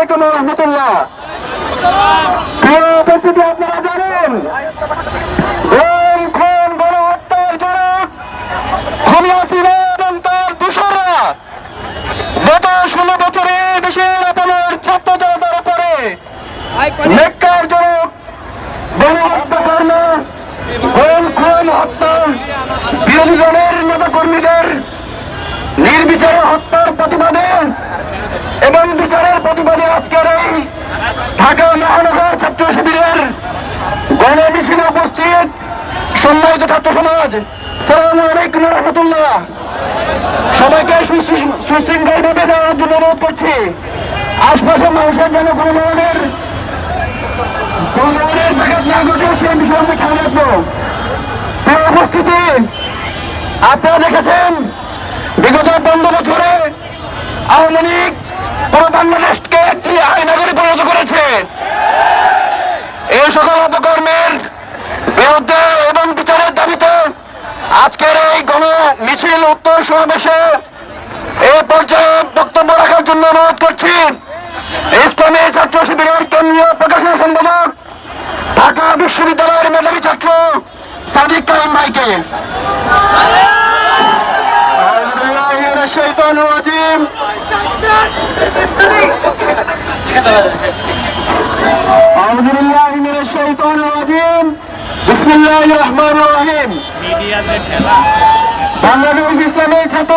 আলাইকুম রহমতুল্লাহ। উপস্থিতি আপনারা জানেন। গত ষোলো বছরে দেশের আপনার ছাত্র জনতার উপরে নেককার জনক গণহত্যা কর্ম খুন খুন হত্যা বিরোধী দলের নেতা কর্মীদের নির্বিচারে হত্যার প্রতিবাদে এবং বিচারের এই ঢাকা মহানগর ছাত্র শিবিরের গণ মিছিলে উপস্থিত সম্মানিত ছাত্র সমাজ সবাইকে সুশৃঙ্খল ভাবে যাওয়ার জন্য অনুরোধ করছি। আশপাশের মানুষের যেন কোনো ধরনের উপস্থিতি আপনারা দেখেছেন, বিগত পনেরো বছরে আওয়ামী লীগ পুরো এই সকল অপকর্মের বিরুদ্ধে এবং বিচারের দাবিতে আজকের এই গণ মিছিল উত্তর সমাবেশে এই পর্যায়ে বক্তব্য রাখার জন্য অনুরোধ করছি ইসলামী ছাত্র শিবিরের কেন্দ্রীয় প্রকাশনা সম্পাদক ঢাকা বিশ্ববিদ্যালয়ের মেধাবী ছাত্র সাদিক কালাম ভাইকে أعوذ بالله من الشيطان الرجيم أعوذ بالله من الشيطان الرجيم بسم الله الرحمن الرحيم মিডিয়া যে খেলা বাংলাদেশ ইসলামী ছাত্র